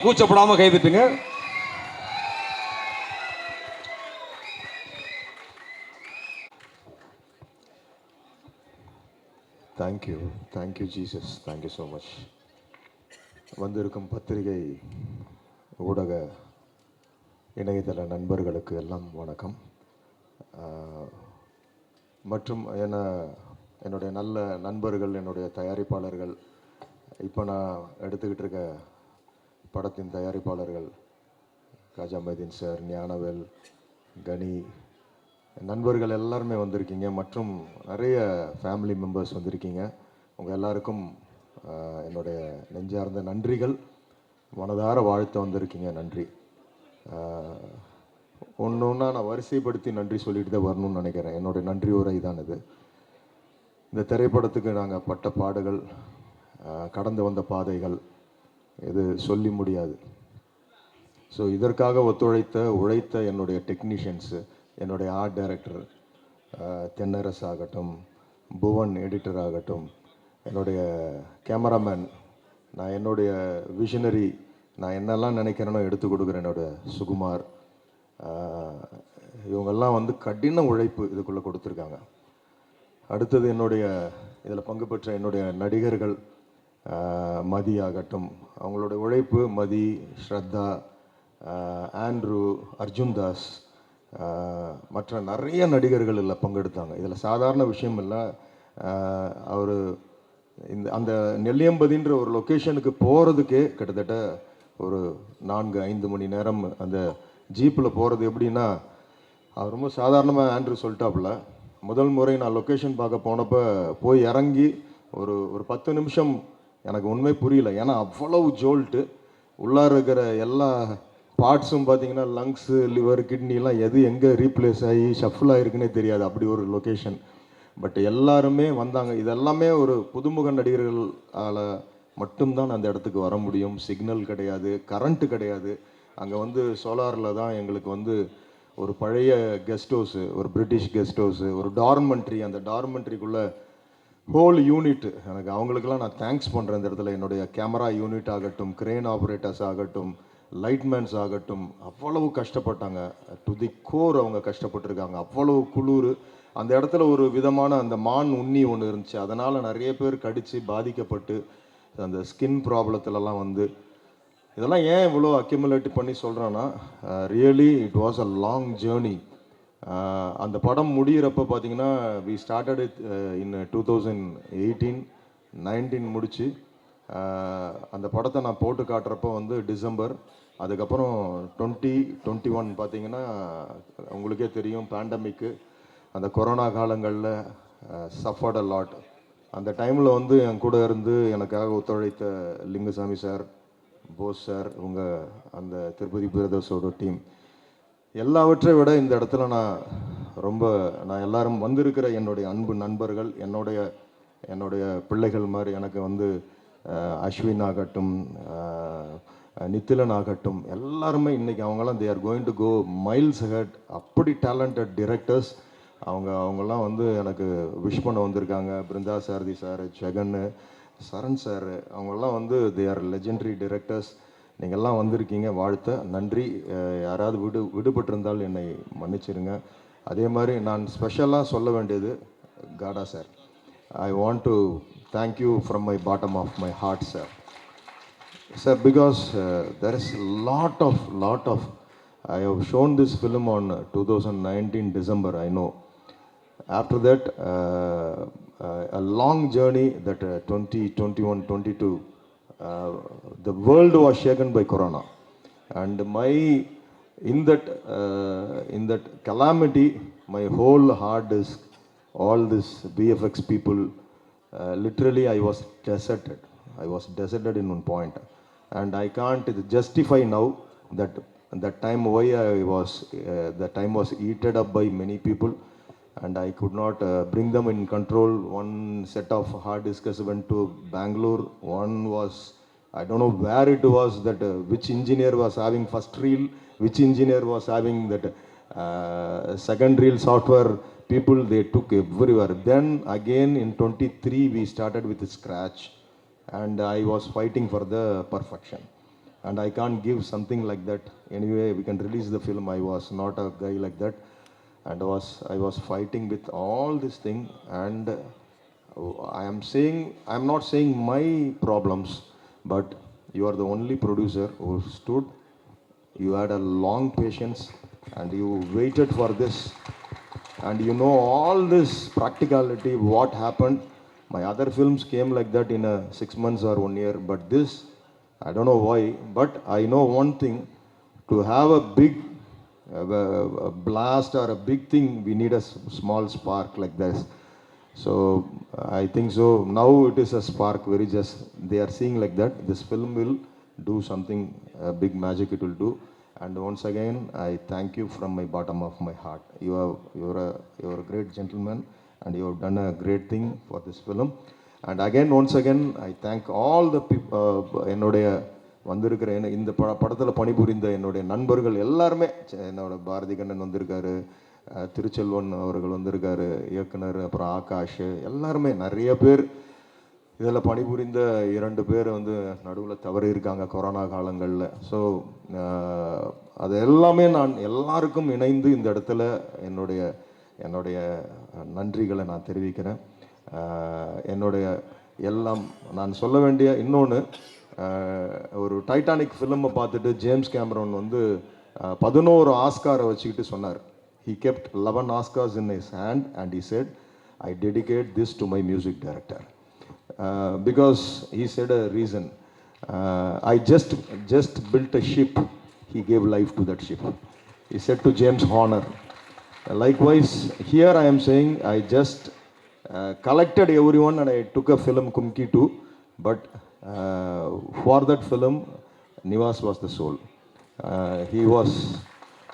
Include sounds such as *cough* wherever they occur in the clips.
கூச்சப்படாம கைதிட்டுங்க thank you thank you Jesus thank you so much வந்திருக்கும் பத்திரிகை ஊடக இணையதள நண்பர்களுக்கு எல்லாம் வணக்கம். மற்றும் என்ன என்னுடைய நல்ல நண்பர்கள் என்னுடைய தயாரிப்பாளர்கள் இப்போ நான் எடுத்துக்கிட்டு இருக்க படத்தின் தயாரிப்பாளர்கள் காஜா மைதீன் சார் ஞானவேல் கனி நண்பர்கள் எல்லாருமே வந்திருக்கீங்க மற்றும் நிறைய ஃபேமிலி மெம்பர்ஸ் வந்திருக்கீங்க. உங்கள் எல்லாருக்கும் என்னுடைய நெஞ்சார்ந்த நன்றிகள். மனதார வாழ்த்து வந்திருக்கீங்க. நன்றி. ஒன்று ஒன்றா நான் வரிசைப்படுத்தி நன்றி சொல்லிட்டு தான் வரணும்னு நினைக்கிறேன். என்னுடைய நன்றி உரை தான் இது. இந்த திரைப்படத்துக்கு நாங்கள் பட்ட பாடுகள் கடந்து வந்த பாதைகள் இது சொல்லி முடியாது. ஸோ இதற்காக ஒத்துழைத்த உழைத்த என்னுடைய டெக்னீஷியன்ஸு என்னுடைய ஆர்ட் டைரக்டர் தென்னரசு ஆகட்டும் புவன் எடிட்டர் ஆகட்டும் என்னுடைய கேமராமேன் நான் என்னுடைய விஷனரி நான் என்னெல்லாம் நினைக்கிறேனோ எடுத்து கொடுக்குறேன் என்னோட சுகுமார். இவங்கெல்லாம் வந்து கடின உழைப்பு இதுக்குள்ளே கொடுத்துருக்காங்க. அடுத்தது என்னுடைய இதில் பங்கு பெற்ற என்னுடைய நடிகர்கள் மதி ஆகட்டும். அவங்களுடைய உழைப்பு மதி ஸ்ரத்தா ஆண்ட்ரூ அர்ஜுன் தாஸ் மற்ற நிறைய நடிகர்கள் இதில் பங்கெடுத்தாங்க. இதில் சாதாரண விஷயம் இல்லை. அவர் இந்த அந்த நெல்லியம்பதின்ற ஒரு லொக்கேஷனுக்கு போகிறதுக்கே கிட்டத்தட்ட ஒரு நான்கு ஐந்து மணி நேரம் அந்த ஜீப்பில் போகிறது எப்படின்னா அவர் ரொம்ப சாதாரணமாக ஆண்ட்ரூ சொல்லிட்டாப்புல. முதல் முறை நான் லொக்கேஷன் பார்க்க போனப்போ போய் இறங்கி ஒரு ஒரு பத்து நிமிஷம் எனக்கு உண்மை புரியல. ஏன்னா அவ்வளவு ஜோல்ட்டு உள்ளார இருக்கிற எல்லா பார்ட்ஸும் பார்த்தீங்கன்னா லங்ஸு லிவர் கிட்னிலாம் எது எங்கே ரீப்ளேஸ் ஆகி ஷஃபிள் ஆகிருக்குன்னே தெரியாது. அப்படி ஒரு லொக்கேஷன் பட் எல்லாருமே வந்தாங்க. இதெல்லாமே ஒரு புதுமுக நடிகர்களால் மட்டும்தான் அந்த இடத்துக்கு வர முடியும். சிக்னல் கிடையாது. கரண்ட்டு கிடையாது. அங்கே வந்து சோலாரில் தான் எங்களுக்கு வந்து ஒரு பழைய கெஸ்ட் ஹவுஸு ஒரு பிரிட்டிஷ் கெஸ்ட் ஹவுஸு ஒரு டார்மெண்ட்ரி அந்த டார்மெண்ட்ரிக்குள்ளே ஹோல் யூனிட் எனக்கு அவங்களுக்கெல்லாம் நான் தேங்க்ஸ் பண்ணுறேன் இந்த இடத்துல. என்னுடைய கேமரா யூனிட் ஆகட்டும் கிரேன் ஆப்ரேட்டர்ஸ் ஆகட்டும் லைட்மேன்ஸ் ஆகட்டும் அவ்வளவு கஷ்டப்பட்டாங்க. டு தி கோர் அவங்க கஷ்டப்பட்டிருக்காங்க. அவ்வளவு குளிர். அந்த இடத்துல ஒரு விதமான அந்த மான் உண்ணி ஒன்று இருந்துச்சு. அதனால் நிறைய பேர் கடித்து பாதிக்கப்பட்டு அந்த ஸ்கின் ப்ராப்ளத்துலலாம் வந்து இதெல்லாம் ஏன் இவ்வளோ அக்யூமுலேட் பண்ணி சொல்கிறேன்னா really it was a long journey அந்த படம் முடிகிறப்ப பார்த்தீங்கன்னா we started it in two thousand eighteen nineteen முடிச்சு. அந்த படத்தை நான் போட்டு காட்டுறப்போ வந்து டிசம்பர் அதுக்கப்புறம் டுவெண்ட்டி டுவெண்ட்டி ஒன் பார்த்தீங்கன்னா உங்களுக்கே தெரியும் பேண்டமிக்கு அந்த கொரோனா காலங்களில் சஃபர்ட் அ லாட் அந்த டைமில் வந்து என் கூட இருந்து எனக்காக ஒத்துழைத்த லிங்குசாமி சார் போஸ் சார் உங்கள் அந்த திருப்பதி பிரதர்ஸோட டீம் எல்லாவற்றை விட இந்த இடத்துல நான் ரொம்ப நான் எல்லாரும் வந்திருக்கிற என்னுடைய அன்பு நண்பர்கள் என்னுடைய என்னுடைய பிள்ளைகள் மாதிரி எனக்கு வந்து அஸ்வின் ஆகட்டும் நித்திலன் ஆகட்டும் எல்லாருமே இன்றைக்கி அவங்களாம் they are going to go miles ahead அப்படி டேலண்டட் டிரெக்டர்ஸ் அவங்க அவங்கெல்லாம் வந்து எனக்கு விஷ் பண்ண வந்திருக்காங்க. பிருந்தா சாரதி சார் ஜெகன்னு சரண் சார் அவங்கெல்லாம் வந்து தே ஆர் லெஜெண்டரி டிரெக்டர்ஸ் நீங்கள்லாம் வந்திருக்கீங்க வாழ்த்த. நன்றி. யாராவது விடு விடுபட்டிருந்தால் என்னை மன்னிச்சிருங்க. அதே மாதிரி நான் ஸ்பெஷலாக சொல்ல வேண்டியது காடா sir I want to thank you from my bottom of my heart sir Sir, because uh, there is lot of, lot of, I have shown this film on uh, 2019 December, I know. After that, uh, uh, a long journey that uh, 2021, 22, the world was shaken by Corona. And my, in that, uh, in that calamity, my whole hard disk, all this BFX people, uh, literally I was deserted. I was deserted in one point. And I can't justify now that that time why I was, uh, that time was eaten up by many people and I could not uh, bring them in control. One set of hard disks went to Bangalore. One was, I don't know where it was that uh, which engineer was having first reel, which engineer was having that uh, second reel software. People they took everywhere. Then again in 23 we started with scratch, and I was fighting for the perfection. and I can't give something like that. Anyway, we can release the film. I was not a guy like that, and was I was fighting with all this thing, and uh, I am saying I'm not saying my problems, but you are the only producer who stood. You had a long patience, and you waited for this. And you know all this practicality what happened. My other films came like that in a six months or one year but this i don't know why but i know one thing. To have a big uh, a blast or a big thing, we need a small spark like this. So I think so. Now it is a spark where just they are seeing like that. This film will do something a big magic. It will do. And once again, I thank you from my bottom of my heart. You are you are a, you are a great gentleman, and you have done a great thing for this film. And again, once again, I thank all the people. Uh, வந்திருக்கிற என்ன- இந்த பட படத்தில் பணிபுரிந்த என்னுடைய நண்பர்கள் எல்லாருமே ச- என்னோட பாரதி கண்ணன் வந்திருக்காரு திருச்செல்வன் அவர்கள் வந்திருக்காரு இயக்குனர் அப்புறம் ஆகாஷ் எல்லாருமே நிறைய பேர் இதில் பணிபுரிந்த இரண்டு பேர் வந்து நடுவில் தவறி இருக்காங்க கொரோனா காலங்களில். ஸோ அது எல்லாமே நான் எல்லாருக்கும் இணைந்து இந்த இடத்துல என்னுடைய என்னுடைய நன்றிகளை நான் தெரிவிக்கிறேன். என்னுடைய எல்லாம் நான் சொல்ல வேண்டிய இன்னொன்று ஒரு டைட்டானிக் ஃபிலிமை பார்த்துட்டு ஜேம்ஸ் கேமரோன் வந்து பதினோரு ஆஸ்காரை வச்சுக்கிட்டு சொன்னார் he kept eleven Oscars in his hand and he said I dedicate this to my music director because he said a reason I just just built a ship he gave life to that ship he said to James honour likewise here I am saying I just collected everyone and I took a film Kumki too but for that film, Nivas was the soul. Uh, he was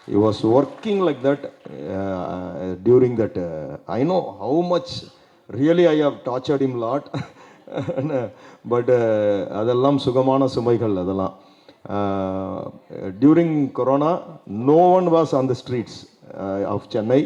he was working like that uh, during that. Uh, I know how much really I have tortured him lot. But அதெல்லாம் சுகமான சுமைகள் அதெல்லாம் during corona no one was on the streets of Chennai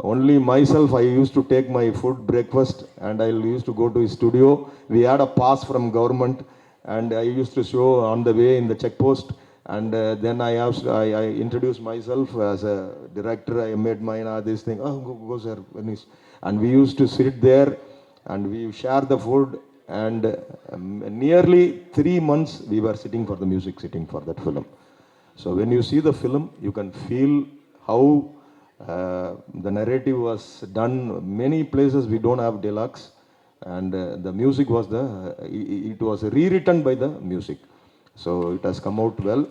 only myself i used to take my food breakfast and i used to go to his studio. We had a pass from government and i used to show on the way in the check post and uh, then i asked I, I introduced myself as a director. I made mine uh, this thing. Oh go, go sir finish." and we used to sit there and we share the food. And um, nearly 3 months we were sitting for the music sitting for that film. So when you see the film, you can feel how the narrative was done. Many places we don't have deluxe, and uh, the music was the i- it was rewritten by the music. So it has come out well,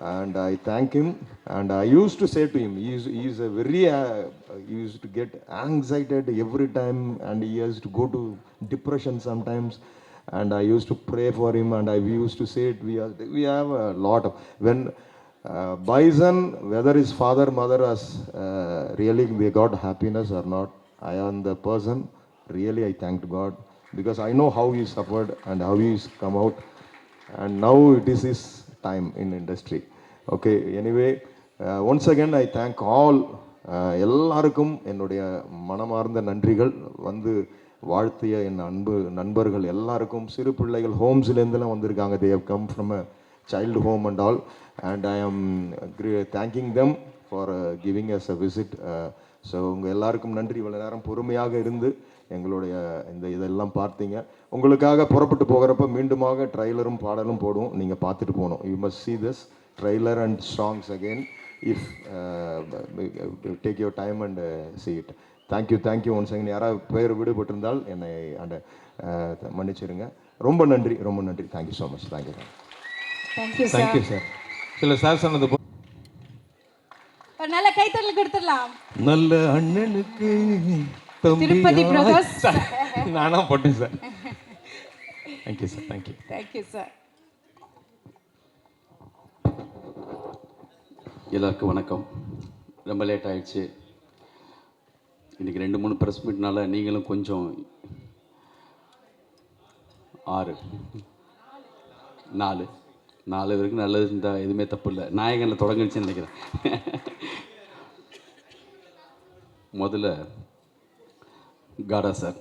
and I thank him. And I used to say to him, he is, he is a very uh, he used to get anxiety every time, and he has to go to depression sometimes and I used to pray for him, and I we used to say it. We are, we have a lot of when Bison whether is father mother us really we got happiness are not I am the person really I thank God because I know how you suffered and how use come out and now it is is time in industry okay anyway once again I thank all எல்லாருக்கும் என்னுடைய மனமார்ந்த நன்றிகள் வந்து வாழ்த்திய என் அன்பு நண்பர்கள் எல்லாருக்கும் சிறு பிள்ளைகள் ஹோம்ஸ்லேருந்துலாம் வந்திருக்காங்க they come from a child home and all and I am thanking them for giving us a visit so உங்கள் எல்லாருக்கும் நன்றி. இவ்வளோ நேரம் பொறுமையாக இருந்து எங்களுடைய இந்த இதெல்லாம் பார்த்தீங்க. உங்களுக்காக புறப்பட்டு போகிறப்ப மீண்டுமாக ட்ரைலரும் பாடலும் போடுவோம். நீங்கள் பார்த்துட்டு போகணும். You must see this trailer and songs again if take your time and see it thank you thank you once again யாராவது பேர் விடுபட்டிருந்தால் என்னை அந்த uh, மன்னிச்சிருங்க ரொம்ப நன்றி ரொம்ப நன்றி. Thank you so much thank you thank you sir thank you sir சில சார் சொன்னது நல்ல கைத்தறல் கொடுத்துடலாம். நல்ல அண்ணனுக்கு தம்பி திருப்பதி brothers. *laughs* நானா போட்டேன் sir. Thank you sir thank you thank you sir எல்லாருக்கும் வணக்கம். ரொம்ப லேட் ஆயிடுச்சு. இன்றைக்கி ரெண்டு மூணு ப்ரெஸ் மீட்னால நீங்களும் கொஞ்சம் ஆறு நாலு. நாலு பேருக்கு நல்லது இருந்தால் எதுவுமே தப்பு இல்லை. நாயகனில் தொடங்கிடுச்சுன்னு நினைக்கிறேன். முதல்ல காடா சார்.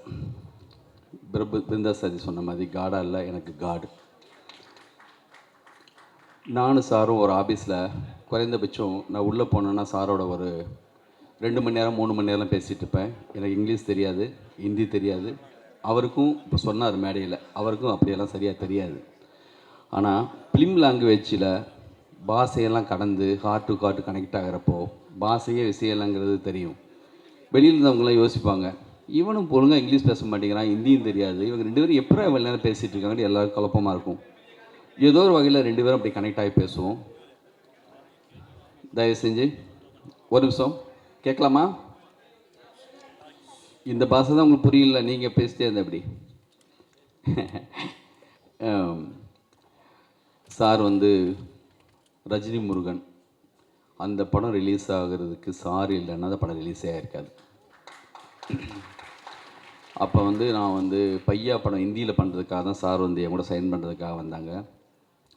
பிரபு பிருந்தா சாதி சொன்ன மாதிரி காடா இல்லை எனக்கு காடு. நானும் சாரும் ஒரு ஆஃபீஸில் குறைந்தபட்சம் நான் உள்ளே போனேன்னா சாரோட ஒரு ரெண்டு மணி நேரம் மூணு மணி நேரம் பேசிகிட்டு இருப்பேன். எனக்கு இங்கிலீஷ் தெரியாது ஹிந்தி தெரியாது. அவருக்கும் இப்போ சொன்னார் மேடையில். அவருக்கும் அப்படியெல்லாம் சரியாக தெரியாது. ஆனால் ஃபிலிம் லாங்குவேஜில் பாஷையெல்லாம் கடந்து ஹார்ட் டு ஹார்ட் கனெக்ட் ஆகிறப்போ பாஷையே விஷயம் தெரியும். வெளியில் இருந்தவங்களாம் யோசிப்பாங்க. இவனும் பொழுங்க இங்கிலீஷ் பேச மாட்டேங்கிறான் ஹிந்தியும் தெரியாது. இவங்க ரெண்டு பேரும் எப்போ இவ்வளோ நேரம் பேசிகிட்டு இருக்காங்கன்னு எல்லோரும் குழப்பமாக இருக்கும். ஏதோ ஒரு வகையில் ரெண்டு பேரும் அப்படி கனெக்ட் ஆகி பேசுவோம். தயவு செஞ்சு ஒரு நிமிஷம். கேட்கலாமா? இந்த பாஷை தான் உங்களுக்கு புரியல நீங்கள் பேசிட்டே இருந்த எப்படி *laughs* சார் வந்து ரஜினி முருகன் அந்த படம் ரிலீஸ் ஆகிறதுக்கு சார் இல்லைன்னா அந்த படம் ரிலீஸே ஆகிருக்காது அப்போ வந்து நான் வந்து பையா படம் ஹிந்தியில் பண்ணுறதுக்காக தான் சார் வந்து என் கூட சைன் பண்ணுறதுக்காக வந்தாங்க.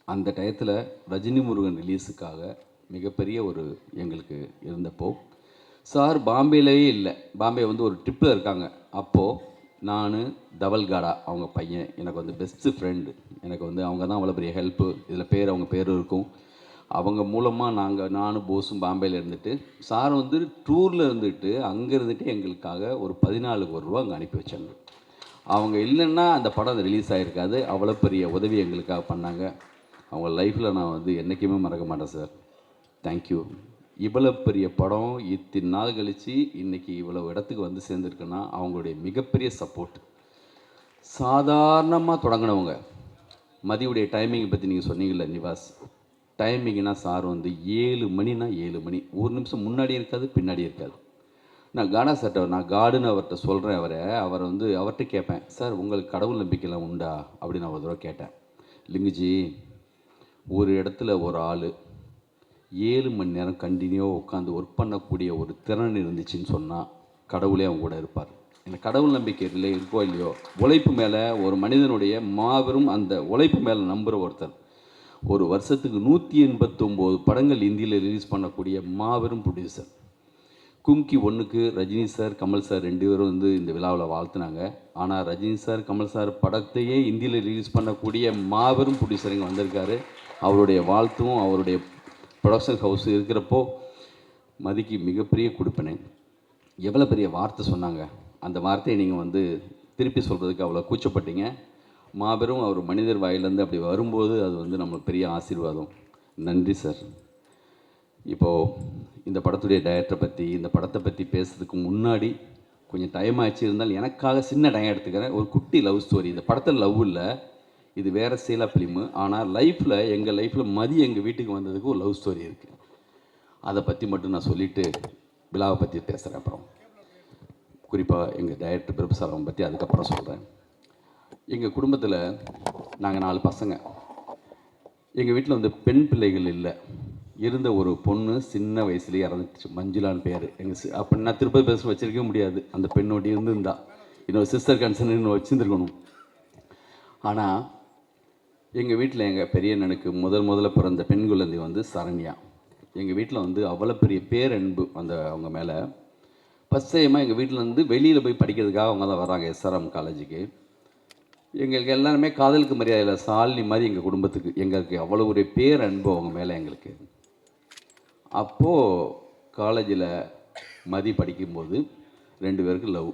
அந்த டயத்தில் ரஜினி முருகன் ரிலீஸுக்காக மிகப்பெரிய ஒரு எங்களுக்கு இருந்தப்போ சார் பாம்பேலேயே இல்லை. பாம்பே வந்து ஒரு ட்ரிப்பில் இருக்காங்க. அப்போது நான் தவல்காடா அவங்க பையன் எனக்கு வந்து பெஸ்ட்டு ஃப்ரெண்டு எனக்கு வந்து அவங்க தான் அவ்வளோ பெரிய ஹெல்ப்பு இதில் பேர் அவங்க பேர் இருக்கும். அவங்க மூலமாக நாங்கள் நானும் போஸும் பாம்பேயில் இருந்துட்டு சார் வந்து டூரில் இருந்துட்டு அங்கே இருந்துட்டு எங்களுக்காக ஒரு பதினாலு ஒரு ரூபா அங்கே அனுப்பி வச்சாங்க. அவங்க இல்லைன்னா அந்த படம் ரிலீஸ் ஆகிருக்காது அவ்வளோ பெரிய உதவி எங்களுக்காக பண்ணாங்க. அவங்க லைஃப்பில் நான் வந்து என்றைக்குமே மறக்க மாட்டேன் சார். தேங்க்யூ இவ்வளோ பெரிய படம் இத்தனை நாள் கழித்து இன்றைக்கி இவ்வளோ இடத்துக்கு வந்து சேர்ந்துருக்குன்னா அவங்களுடைய மிகப்பெரிய சப்போர்ட் சாதாரணமாக தொடங்கினவங்க. மதியுடைய டைமிங்கை பற்றி நீங்கள் சொன்னீங்கல்ல நிவாஸ். டைமிங்னா சார் வந்து ஏழு மணினா ஏழு மணி. ஒரு நிமிஷம் முன்னாடி இருக்காது பின்னாடி இருக்காது. நான் கானா சார்ட்ட நான் காடுன்னு அவர்கிட்ட சொல்கிறேன் அவரை. அவரை வந்து அவர்கிட்ட கேட்பேன் சார் உங்களுக்கு கடவுள் நம்பிக்கைலாம் உண்டா? அப்படின்னு நான் ஒரு தடவை கேட்டேன். லிங்குஜி ஒரு இடத்துல ஒரு ஆள் ஏழு மணி நேரம் கண்டினியூவாக உட்காந்து ஒர்க் பண்ணக்கூடிய ஒரு திறன் இருந்துச்சுன்னு சொன்னால் கடவுளே அவங்க கூட இருப்பார். இந்த கடவுள் நம்பிக்கை இல்லை இருக்கோ இல்லையோ உழைப்பு மேலே ஒரு மனிதனுடைய மாபெரும் அந்த உழைப்பு மேலே நம்புகிற ஒருத்தர் ஒரு வருஷத்துக்கு நூற்றி எண்பத்தொம்போது படங்கள் இந்தியில் ரிலீஸ் பண்ணக்கூடிய மாபெரும் ப்ரொடியூசர் கும்கி ஒன்றுக்கு ரஜினி சார் கமல் சார் ரெண்டு பேரும் வந்து இந்த விழாவில் வாழ்த்துனாங்க. ஆனால் ரஜினி சார் கமல் சார் படத்தையே இந்தியில் ரிலீஸ் பண்ணக்கூடிய மாபெரும் ப்ரொடியூசர் இங்கே வந்திருக்காரு. அவருடைய வாழ்த்தும் அவருடைய ப்ரொடக்ஷன் ஹவுஸ் இருக்கிறப்போ மதிக்கு மிகப்பெரிய கொடுப்பினை. எவ்வளோ பெரிய வார்த்தை சொன்னாங்க? அந்த வார்த்தையை நீங்கள் வந்து திருப்பி சொல்கிறதுக்கு அவ்வளோ கூச்சப்பட்டீங்க. மாபெரும் அவர் மனிதர் வாயிலேருந்து அப்படி வரும்போது அது வந்து நம்மளுக்கு பெரிய ஆசீர்வாதம். நன்றி சார். இப்போது இந்த படத்துடைய டயரக்டரை பற்றி இந்த படத்தை பற்றி பேசுறதுக்கு முன்னாடி கொஞ்சம் டைம் ஆச்சு. இருந்தாலும் எனக்காக சின்ன டைம் எடுத்துக்கிறேன். ஒரு குட்டி லவ் ஸ்டோரி இந்த படத்தில் லவ் இல்லை. இது வேறு சேலா ஃபிலிமு ஆனால் லைஃப்பில் எங்கள் லைஃப்பில் மதி எங்கள் வீட்டுக்கு வந்ததுக்கு ஒரு லவ் ஸ்டோரி இருக்குது அதை பற்றி மட்டும் நான் சொல்லிவிட்டு விழாவை பற்றி பேசுகிறேன் அப்புறம். குறிப்பாக எங்கள் டைரக்டர் பிரபுசாரம் பற்றி அதுக்கப்புறம் சொல்கிறேன் எங்கள் குடும்பத்தில் நாங்கள் நாலு பசங்க. எங்கள் வீட்டில் வந்து பெண் பிள்ளைகள் இல்லை. இருந்த ஒரு பொண்ணு சின்ன வயசுலேயே இறந்துச்சு மஞ்சுளான்னு பேர். எங்கள் சி அப்போ நான் திருப்பதி பேச வச்சிருக்க முடியாது. அந்த பெண்ணோடி இருந்திருந்தா. இன்னொரு சிஸ்டர் கன்சர்ன் இன்னும் வச்சுருந்துருக்கணும். ஆனால் எங்கள் வீட்டில் எங்கள் பெரிய அண்ணனுக்கு முதல் முதல்ல பிறந்த பெண் குழந்தை வந்து சரண்யா. எங்கள் வீட்டில் வந்து அவ்வளோ பெரிய பேரன்பு அந்த அவங்க மேலே. ஃபஸ்ட் டைமாக எங்கள் வீட்டில் வந்து வெளியில் போய் படிக்கிறதுக்காக அவங்க தான் வராங்க எஸ்ஆர்எம் காலேஜுக்கு எங்களுக்கு எல்லாருமே காதலுக்கு மரியாதையில் சாலினி மாதிரி எங்கள் குடும்பத்துக்கு. எங்களுக்கு அவ்வளோ ஒரு பேரன்பு அவங்க மேலே எங்களுக்கு. அப்போது காலேஜில் மதி படிக்கும்போது ரெண்டு பேருக்கு லவ்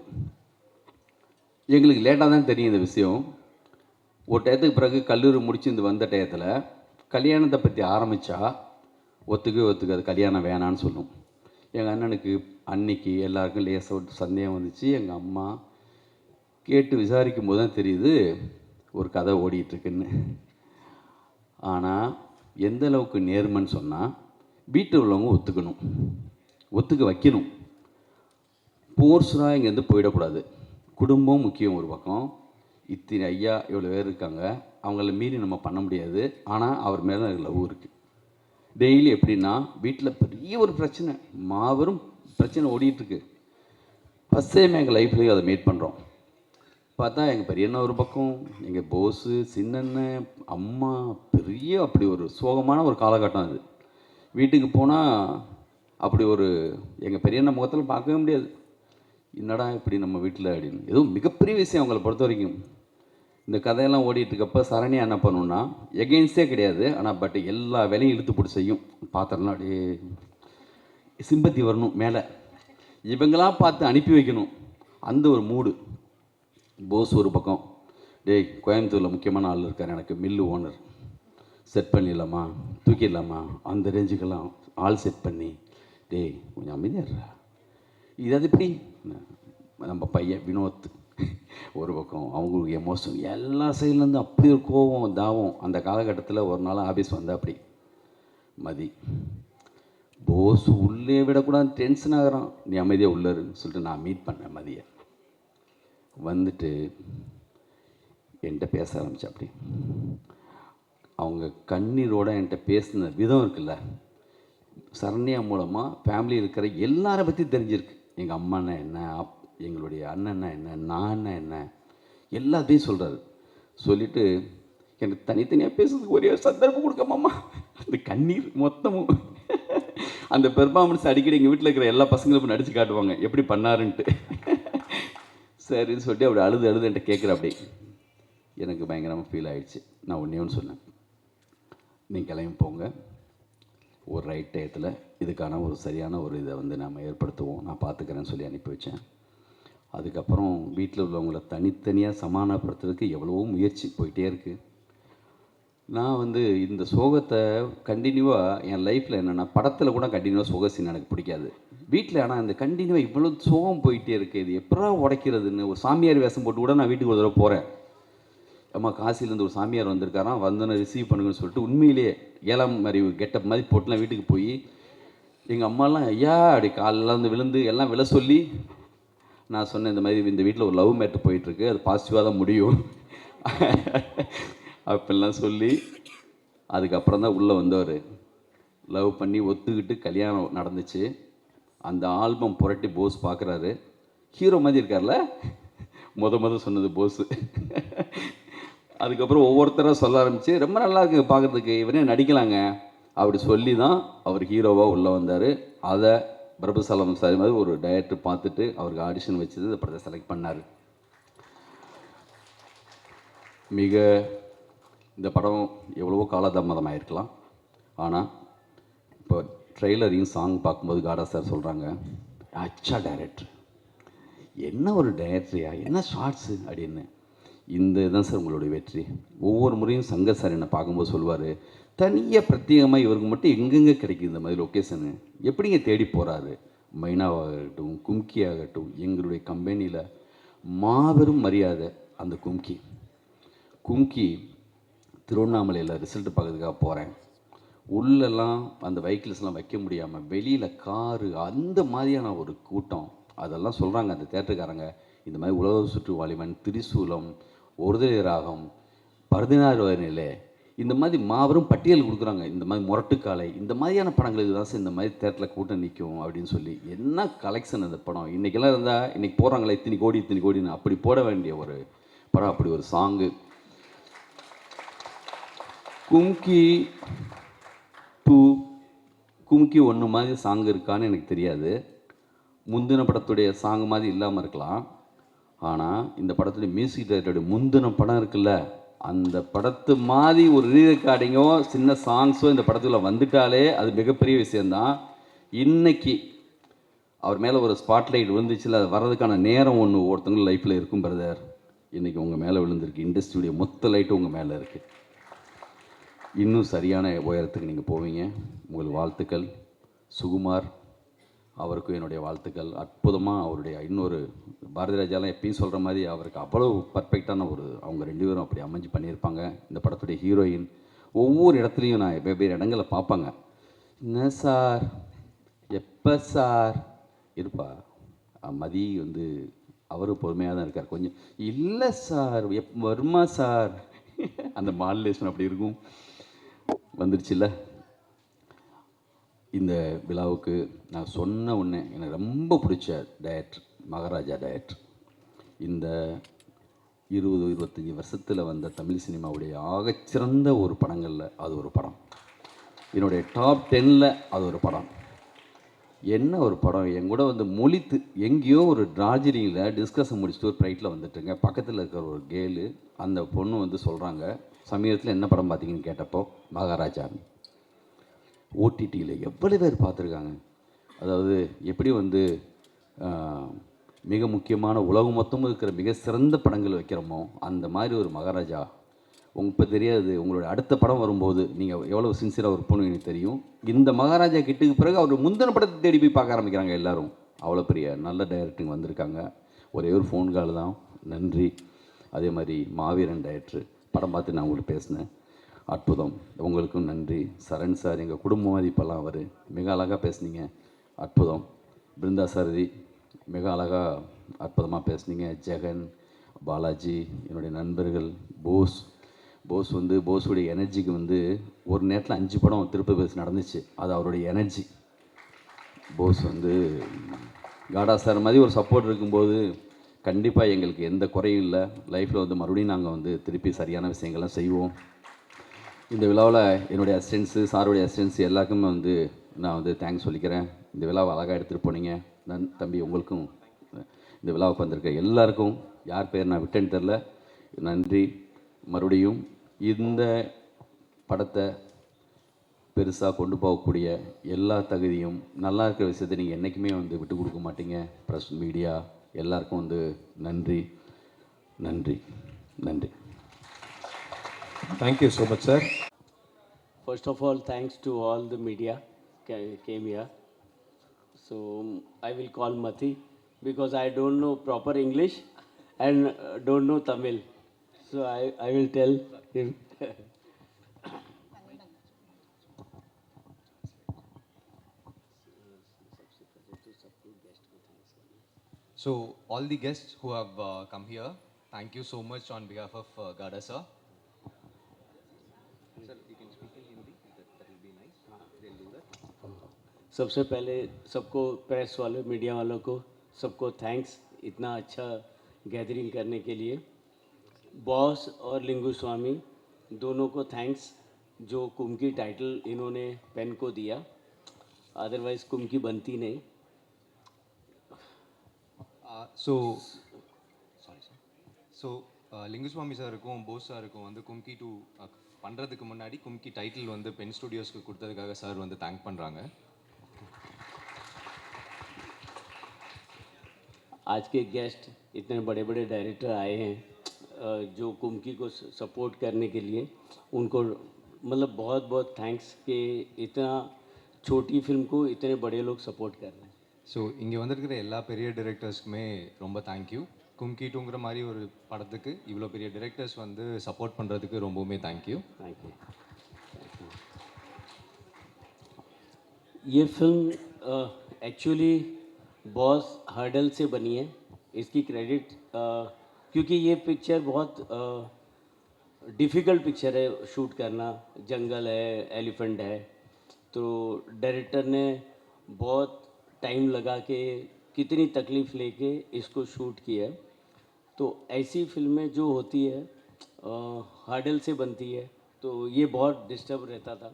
எங்களுக்கு லேட்டாக தான் தெரியும் இந்த விஷயம். ஒரு டயத்துக்கு பிறகு கல்லூரி முடிச்சு இந்த வந்த டயத்தில் கல்யாணத்தை பற்றி ஆரம்பித்தா ஒத்துக்கவே ஒத்துக்காது கல்யாணம் வேணான்னு சொல்லும். எங்கள் அண்ணனுக்கு அன்னைக்கு எல்லாருக்கும் லேசாக ஒரு சந்தேகம் வந்துச்சு. எங்கள் அம்மா கேட்டு விசாரிக்கும் போது தான் தெரியுது ஒரு கதை ஓடிட்டுருக்குன்னு. ஆனால் எந்த அளவுக்கு நேர்மைன்னு சொன்னால் வீட்டில் உள்ளவங்க ஒத்துக்கணும். ஒத்துக்க வைக்கணும். போர்ஸ்டாக இங்கேருந்து போயிடக்கூடாது. குடும்பம் முக்கியம் ஒரு பக்கம். இத்தனை ஐயா இவ்வளோ பேர் இருக்காங்க. அவங்கள மீறி நம்ம பண்ண முடியாது. ஆனால் அவர் மேலே எனக்கு லவ் இருக்குது டெய்லி எப்படின்னா வீட்டில் பெரிய ஒரு பிரச்சனை. மாபெரும் பிரச்சனை ஓடிட்டுருக்கு. ஃபஸ்ட் டைம் எங்கள் லைஃப்லேயும் அதை மீட் பண்ணுறோம் பார்த்தா எங்கள் பெரியண்ணா ஒரு பக்கம் எங்கள் போஸு சின்னண்ணன் அம்மா பெரிய அப்படி ஒரு சோகமான ஒரு காலகட்டம் அது. வீட்டுக்கு போனால் அப்படி ஒரு எங்கள் பெரியண்ண முகத்தில் பார்க்கவே முடியாது. என்னடா இப்படி நம்ம வீட்டில் அப்படின்னு. எதுவும் மிகப்பெரிய விஷயம் அவங்கள பொறுத்த வரைக்கும். இந்த கதையெல்லாம் ஓடிட்டுருக்கப்ப சரண்யா என்ன பண்ணுன்னா எகெயின்ஸ்டே கிடையாது ஆனால் பட் எல்லா வேலையும் இழுத்து போட்டு செய்யும். பாத்திரம்லாம் அப்படியே சிம்பத்தி வரணும் மேலே. இவங்களாம் பார்த்து அனுப்பி வைக்கணும். அந்த ஒரு மூடு போஸ் ஒரு பக்கம். டேய் கோயம்புத்தூரில் முக்கியமான ஆள் இருக்கார் எனக்கு மில்லு ஓனர். செட் பண்ணிடலாமா? தூக்கிடலாமா? அந்த ரேஞ்சுக்கெல்லாம் ஆள் செட் பண்ணி டேய் கொஞ்சம் அமைதியாக இது அது எப்படி? நம்ம பையன் வினோத். ஒரு பக்கம் அவங்களுக்கு எமோஷன் எல்லா சைட்லேருந்து அப்படி ஒரு கோவம் தாவம் அந்த காலகட்டத்தில் ஒரு நாள் ஆஃபீஸ் வந்தால் அப்படி. மதி போஸ் உள்ளே விடக்கூடாது டென்ஷன் ஆகிறான். நீ அமைதியாக உள்ளருன்னு சொல்லிட்டு நான் மீட் பண்ணேன் மதியை. வந்துட்டு என்கிட்ட பேச ஆரம்பிச்சு அப்படி. அவங்க கண்ணீரோட என்கிட்ட பேசின விதம் இருக்குல்ல சரண்யா மூலமாக ஃபேமிலி இருக்கிற எல்லாரை பற்றி தெரிஞ்சிருக்கு. எங்கள் அம்மானா என்ன எங்களுடைய அண்ணன்னா என்ன நான் என்ன எல்லாத்தையும் சொல்கிறாரு சொல்லிவிட்டு எனக்கு தனித்தனியாக பேசுறதுக்கு ஒரே ஒரு சந்தர்ப்பம் கொடுக்கமாம்மா அந்த கண்ணீர் மொத்தமும். அந்த பெர்ஃபார்மன்ஸ் அடிக்கடி எங்கள் வீட்டில் இருக்கிற எல்லா பசங்களும் நடித்து காட்டுவாங்க. எப்படி பண்ணாருன்ட்டு. சரின்னு சொல்லிட்டு அப்படி அழுது அழுது என்கிட்ட கேட்குற அப்படி எனக்கு பயங்கரமாக ஃபீல் ஆகிடுச்சு நான் ஒன்றே ஒன்று சொன்னேன். நீங்கள் கிளம்பி போங்க. ஒரு ரைட் டயத்தில் இதுக்கான ஒரு சரியான ஒரு இதை வந்து நாம் ஏற்படுத்துவோம். நான் பார்த்துக்கிறேன்னு சொல்லி அனுப்பி வச்சேன். அதுக்கப்புறம் வீட்டில் உள்ளவங்களை தனித்தனியாக சமாதானப்படுத்துறதுக்கு எவ்வளவோ முயற்சி போயிட்டே இருக்குது நான் வந்து இந்த சோகத்தை கண்டினியூவாக என் லைஃப்பில் என்னென்னா படத்தில் கூட கண்டினியூவாக சோக சீன் எனக்கு பிடிக்காது. வீட்டில் ஆனால் இந்த கண்டினியூவாக இவ்வளோ சோகம் போயிட்டே இருக்குது இது எப்படா உடைக்கிறதுன்னு ஒரு சாமியார் வேஷம் போட்டு கூட நான் வீட்டுக்கு ஒரு தடவை போகிறேன் அம்மா காசிலேருந்து ஒரு சாமியார் வந்திருக்காராம். வந்தோன்னே ரிசீவ் பண்ணுங்கன்னு சொல்லிட்டு உண்மையிலேயே ஏழாம் மாதிரி கெட்டப் மாதிரி போட்டுலாம் வீட்டுக்கு போய் எங்கள் அம்மாலாம் ஐயா அப்படி காலில் வந்து விழுந்து எல்லாம் விழ சொல்லி நான் சொன்னேன் இந்த மாதிரி இந்த வீட்டில் ஒரு லவ் மேட்ரு போயிட்டுருக்கு அது பாசிட்டிவாக தான் முடியும். அப்படிலாம் சொல்லி அதுக்கப்புறம் தான் உள்ளே வந்தவர். லவ் பண்ணி ஒத்துக்கிட்டு கல்யாணம் நடந்துச்சு. அந்த ஆல்பம் புரட்டி போஸ் பார்க்குறாரு ஹீரோ மாதிரி இருக்கார்ல? முத முத சொன்னது போஸு. அதுக்கப்புறம் ஒவ்வொருத்தராக சொல்ல ஆரம்பித்து ரொம்ப நல்லா இருக்குது பார்க்குறதுக்கு இவனே நடிக்கலாங்க. அப்படி சொல்லி தான் அவர் ஹீரோவாக உள்ளே வந்தார். அதை பிரபுசலம் சார் மாதிரி ஒரு டைரக்டர் பார்த்துட்டு அவருக்கு ஆடிஷன் வச்சது இந்த படத்தை செலக்ட் பண்ணார். மிக இந்த படம் எவ்வளவோ காலதாமதம் ஆயிருக்கலாம். ஆனால் இப்போ ட்ரெய்லரையும் சாங் பார்க்கும்போது காடா சார் சொல்கிறாங்க அச்சா டைரக்டர் என்ன ஒரு டைரக்டரியா என்ன ஷார்ட்ஸு அப்படின்னு. இந்த இதுதான் சார் உங்களுடைய வெற்றி. ஒவ்வொரு முறையும் சங்கர் சார் என்னை பார்க்கும்போது சொல்லுவார் தனியாக பிரத்யேகமாக இவருக்கு மட்டும் எங்கெங்கே கிடைக்குது இந்த மாதிரி லொக்கேஷனு எப்படிங்க தேடி போகிறாரு மைனாவாகட்டும் கும்கி ஆகட்டும் எங்களுடைய கம்பெனியில் மாபெரும் மரியாதை அந்த கும்கி. கும்கி திருவண்ணாமலையில் ரிசல்ட் பார்க்கறதுக்காக போகிறேன் உள்ளெல்லாம் அந்த வெஹிக்கிள்ஸ்லாம் வைக்க முடியாமல் வெளியில் காரு அந்த மாதிரியான ஒரு கூட்டம். அதெல்லாம் சொல்கிறாங்க அந்த தேட்டருக்காரங்க இந்த மாதிரி உலக சுற்று வாலிபன் திரிசூலம் ஒருதலை ராகம் பதினாறு நிலை இந்த மாதிரி மாபெரும் பட்டியல் கொடுக்குறாங்க. இந்த மாதிரி முரட்டுக்காலை இந்த மாதிரியான படங்களுக்கு தான் சார் இந்த மாதிரி தேட்டரில் கூட்டம் நிற்கும் அப்படின்னு சொல்லி. என்ன கலெக்ஷன் அந்த படம்? இன்றைக்கெல்லாம் இருந்தால் இன்றைக்கி போடுறாங்களே இத்தனி கோடி இத்தனி கோடின்னு அப்படி போட வேண்டிய ஒரு படம் அப்படி ஒரு சாங்கு. கும்கி டூ கும்கி ஒன்று மாதிரி சாங் இருக்கான்னு எனக்கு தெரியாது. முந்தின படத்துடைய சாங் மாதிரி இல்லாமல் இருக்கலாம். ஆனால் இந்த படத்துடைய மியூசிக் டைரக்டருடைய முந்தின படம் இருக்குல்ல அந்த படத்து மாதிரி ஒரு ரீ ரெக்கார்டிங்கோ சின்ன சாங்ஸோ இந்த படத்தில் வந்துட்டாலே அது மிகப்பெரிய விஷயந்தான் இன்னைக்கு அவர் மேலே ஒரு ஸ்பாட்லைட் விழுந்துச்சுல அது வர்றதுக்கான நேரம் ஒன்று ஒருத்தவங்க லைஃப்பில் இருக்கும் பிரதர் இன்றைக்கி உங்கள் மேலே விழுந்திருக்கு. இண்டஸ்ட்ரியுடைய மொத்த லைட்டும் உங்கள் மேலே இருக்குது இன்னும் சரியான உயரத்துக்கு நீங்கள் போவீங்க. உங்கள் வாழ்த்துக்கள். சுகுமார் அவருக்கும் என்னுடைய வாழ்த்துக்கள். அற்புதமாக அவருடைய இன்னொரு பாரதி ராஜாலாம் எப்பயும் சொல்கிற மாதிரி அவருக்கு அவ்வளோ பர்ஃபெக்டான ஒரு அவங்க ரெண்டு பேரும் அப்படி அமைஞ்சு பண்ணியிருப்பாங்க. இந்த படத்துடைய ஹீரோயின் ஒவ்வொரு இடத்துலையும் நான் வெவ்வேறு இடங்களில் பார்ப்பாங்க. என்ன சார்? எப்போ சார்? இருப்பா. மதி வந்து அவரும் பொறுமையாக தான் இருக்கார். கொஞ்சம் இல்லை சார் எப் வருமா சார்? அந்த மாடுலேஷன் அப்படி இருக்கும். வந்துருச்சுல்ல? இந்த விழாவுக்கு நான் சொன்ன உடனே எனக்கு ரொம்ப பிடிச்ச டயட் மகாராஜா டயட் இந்த இருபது இருபத்தஞ்சி வருஷத்தில் வந்த தமிழ் சினிமாவுடைய ஆகச்சிறந்த ஒரு படங்களில் அது ஒரு படம். என்னுடைய டாப் டென்னில் அது ஒரு படம். என்ன ஒரு படம்? என் கூட வந்து மொழித்து எங்கேயோ ஒரு டார்ஜிலிங்கில் டிஸ்கஷன் முடிச்சுட்டு ஒரு ஃப்ளைட்டில் வந்துட்டுங்க. பக்கத்தில் இருக்கிற ஒரு கேலு அந்த பொண்ணு வந்து சொல்கிறாங்க சமீபத்தில் என்ன படம் பார்த்தீங்கன்னு கேட்டப்போ மகாராஜா ஓடிடியில் எவ்வளோ பேர் பார்த்துருக்காங்க? அதாவது எப்படி வந்து மிக முக்கியமான உலகம் மொத்தமும் இருக்கிற மிக சிறந்த படங்கள் வைக்கிறோமோ அந்த மாதிரி ஒரு மகாராஜா. உங்க இப்போ தெரியாது உங்களோட அடுத்த படம் வரும்போது நீங்கள் எவ்வளோ சின்சியராக ஒரு பண்ணுவீங்க எனக்கு தெரியும். இந்த மகாராஜா கிட்டுக்கு பிறகு அவர் முந்தின படத்தை தேடி போய் பார்க்க ஆரம்பிக்கிறாங்க எல்லோரும். அவ்வளோ பெரிய நல்ல டைரக்டிங் வந்திருக்காங்க. ஒரே ஒரு ஃபோன் கால் தான். நன்றி. அதே மாதிரி மாவீரன் டைரக்டர் படம் பார்த்து நான் உங்களுக்கு பேசினேன். அற்புதம். உங்களுக்கும் நன்றி. சரண் சார் எங்கள் குடும்பம் மதிப்பெல்லாம் அவர் மிக அழகாக பேசுனீங்க. அற்புதம். பிருந்தா சாரதி மிக அழகாக அற்புதமாக பேசுனீங்க. ஜெகன் பாலாஜி என்னுடைய நண்பர்கள் போஸ். போஸ் வந்து போஸுடைய எனர்ஜிக்கு வந்து ஒரு நேரத்தில் அஞ்சு படம் திருப்பி பேசி நடந்துச்சு. அது அவருடைய எனர்ஜி. போஸ் வந்து காடா சார் மாதிரி ஒரு சப்போர்ட் இருக்கும்போது கண்டிப்பாக எங்களுக்கு எந்த குறையும் இல்லை. லைஃப்பில் வந்து மறுபடியும் நாங்கள் வந்து திருப்பி சரியான விஷயங்கள்லாம் செய்வோம். இந்த விழாவில் என்னுடைய அசிஸ்டன்ஸு சாருடைய அசிஸ்டன்ஸ் எல்லாருக்குமே வந்து நான் வந்து தேங்க்ஸ் சொல்லிக்கிறேன். இந்த விழாவை அழகாக எடுத்துகிட்டு போனீங்க. நன் தம்பி உங்களுக்கும் இந்த விழாவுக்கு வந்திருக்க எல்லாருக்கும் யார் பேர் நான் விட்டேன்னு தெரில நன்றி. மறுபடியும் இந்த படத்தை பெருசாக கொண்டு போகக்கூடிய எல்லா தகுதியும் நல்லா இருக்கிற விஷயத்தை நீங்கள் என்றைக்குமே வந்து விட்டு கொடுக்க மாட்டீங்க. ப்ரெஸ் மீடியா எல்லாருக்கும் வந்து நன்றி. நன்றி. நன்றி. Thank you so much, sir. First of all, thanks to all the media came here. So I will call Mati because I don't know proper English and uh, don't know Tamil. So I, I will tell him. so all the guests who have uh, come here, thank you so much on behalf of uh, Gada sir. सबसे पहले सबको press वालों media वालों को सबको thanks इतना अच्छा gathering करने के लिए बॉस और लिंगू स्वामी दोनों को थैंक्स जो कुम की टाइटल इन्होंने पेन को दिया अदरवाइज कुम की बनती नहीं Uh, so, sorry sir. So, uh, Lingusamy சாருக்கும் போஸ் சாருக்கும் வந்து கும்கி டூ பண்ணுறதுக்கு முன்னாடி கும்கி டைட்டில் வந்து பென் ஸ்டுடியோஸ்க்கு கொடுத்ததுக்காக சார் வந்து தேங்க் பண்ணுறாங்க आज के गेस्ट इतने बड़े बड़े डायरेक्टर आए हैं अ, जो कुमकी को सपोर्ट करने के लिए उनको मतलब बहुत बहुत थैंक्स कि इतना छोटी फिल्म को इतने बड़े लोग सपोर्ट कर रहे हैं ஸோ இங்கே வந்திருக்கிற எல்லா பெரிய டிரெக்டர்ஸ்க்குமே ரொம்ப தேங்க்யூ கும்கி டூங்கிற மாதிரி ஒரு படத்துக்கு இவ்வளோ பெரிய டிரெக்டர்ஸ் வந்து சப்போர்ட் பண்ணுறதுக்கு ரொம்பவுமே தேங்க்யூ थैंक यू ये फिल्म एक्चुअली बॉस हर्डल से बनी है इसकी क्रेडिट क्योंकि ये पिक्चर बहुत डिफ़िकल्ट पिक्चर है शूट करना जंगल है एलिफेंट है तो डायरेक्टर ने बहुत टाइम लगा के कितनी तकलीफ़ लेके इसको शूट किया है तो ऐसी फिल्में जो होती है हार्डल से बनती है तो ये बहुत डिस्टर्ब रहता था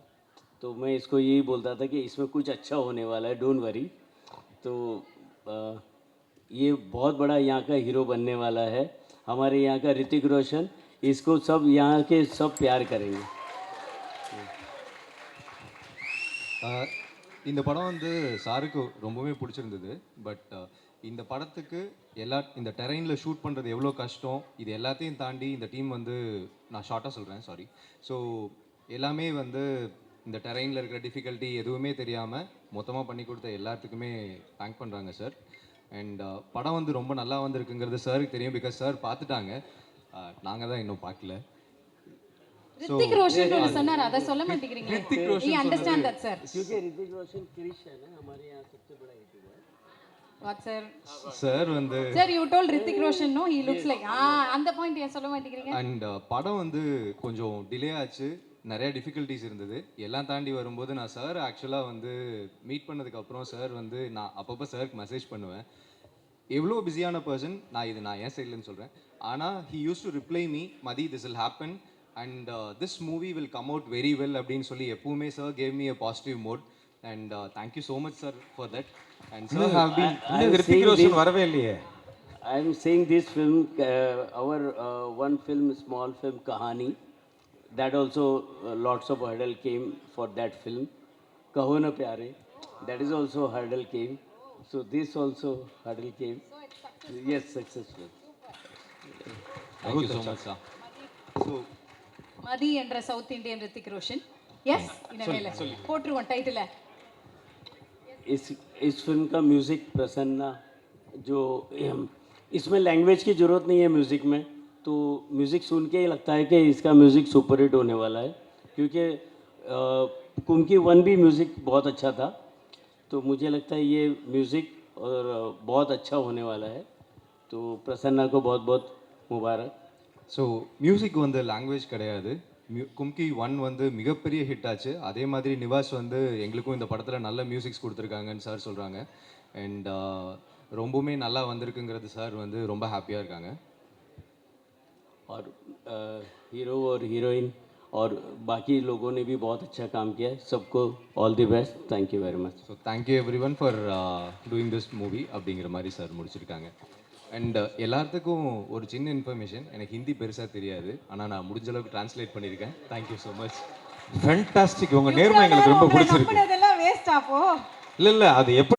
तो मैं इसको यही बोलता था कि इसमें कुछ अच्छा होने वाला है डोंट वरी तो अ, ये बहुत बड़ा यहाँ का हीरो बनने वाला है हमारे यहाँ का ऋतिक रोशन इसको सब यहाँ के सब प्यार करेंगे ஆஹ் இந்த படம் வந்து சாருக்கு ரொம்பவே பிடிச்சிருந்தது பட் இந்த படத்துக்கு எல்லா இந்த டெரைனில் ஷூட் பண்ணுறது எவ்வளோ கஷ்டம் இது எல்லாத்தையும் தாண்டி இந்த டீம் வந்து நான் ஷார்ட்டாக சொல்கிறேன் சாரி ஸோ எல்லாமே வந்து இந்த டெரைனில் இருக்கிற டிஃபிகல்ட்டி எதுவுமே தெரியாமல் மொத்தமாக பண்ணி கொடுத்த எல்லாத்துக்குமே தேங்க் பண்ணுறாங்க சார் அண்ட் படம் வந்து ரொம்ப நல்லா வந்திருக்குங்கிறது சாருக்கு தெரியும் பிகாஸ் சார் பார்த்துட்டாங்க நாங்கள் தான் இன்னும் பார்க்கல ரித்திக் ரோஷன் ஒன்று சொன்னார் அதை சொல்ல மாட்டேங்கிறீங்க வி அண்டர்ஸ்டாண்ட் தட் சார் क्योंकि ऋतिक रोशन क्रिश है ना हमारे यहाँ सबसे बड़ा हीरो है வாட் சார் சார் வந்து sir you told Hrithik Roshan no he looks like ah அந்த பாயிண்ட் ஏன் சொல்ல மாட்டேங்கிறீங்க? அண்ட் படம் வந்து கொஞ்சம் டிலே ஆச்சு. நிறைய டிஃபிகல்ட்டிஸ் இருந்தது. எல்லாம் தாண்டி வரும்போது நான் சார் ஆக்சுவலாக வந்து மீட் பண்ணதுக்கப்புறம் சார் வந்து நான் அப்பப்போ சாருக்கு மெசேஜ் பண்ணுவேன். எவ்வளோ பிஸியான பர்சன் நான் இது நான் ஏன் சைட்லன்னு சொல்கிறேன் ஆனால் he use to reply me Mathi this will happen and this movie will come out very well அப்படின்னு சொல்லி எப்பவுமே sir gave me a positive mode And thank you so much sir for that and sir have been இன்னும் I'm Hrithik seeing Roshan this- வரவே இல்லையே I am seeing this film, uh, our uh, one film, small film, Kahani. That also, uh, lots of hurdle came for that film. Kaho Na Pyare, that is also hurdle came. So this also hurdle came. Yes, successful. Thank you so much sir so Mathi என்ற south Indian Hrithik Roshan yes இனிமேல போட்டுருவோம் டைட்டில इस इस film का music Prasanna जो इसमें language की ज़रूरत नहीं है म्यूज़िक में तो म्यूज़िक सुन के ही लगता है कि इसका म्यूज़िक सुपर हिट होने वाला है क्योंकि अ, कुमकी वन भी म्यूज़िक बहुत अच्छा था तो मुझे लगता है ये म्यूज़िक और अ, बहुत अच्छा होने वाला है तो प्रसन्ना को बहुत बहुत मुबारक ஸோ மியூசிக் வந்து லாங்குவேஜ் கிடையாது மியூ- கும்கி ஒன் வந்து மிகப்பெரிய ஹிட் ஆச்சு அதே மாதிரி நிவாஸ் வந்து எங்களுக்கும் இந்த படத்தில் நல்ல மியூசிக்ஸ் கொடுத்துருக்காங்கன்னு சார் சொல்கிறாங்க அண்ட் ரொம்பவுமே நல்லா வந்திருக்குங்கிறது சார் வந்து ரொம்ப ஹாப்பியாக இருக்காங்க और अ, हीरो और हीरोइन और बाकी लोगों ने भी बहुत अच्छा काम किया है सबको all the best thank you very much so thank you everyone for doing this movie அப்படிங்கிற மாதிரி சார் முடிச்சிருக்காங்க அண்ட் எல்லாத்துக்கும் ஒரு சின்ன இன்ஃபர்மேஷன் எனக்கு ஹிந்தி பெருசாக தெரியாது. ஆனால் நான் முடிஞ்ச அளவுக்கு ட்ரான்ஸ்லேட் பண்ணியிருக்கேன். தேங்க்யூ ஸோ மச் ஃபேண்டாஸ்டிக் உங்க நேர்மை எங்களுக்கு ரொம்ப பிடிச்சிருக்கு. வேஸ்ட் இல்ல இல்ல அது எப்படி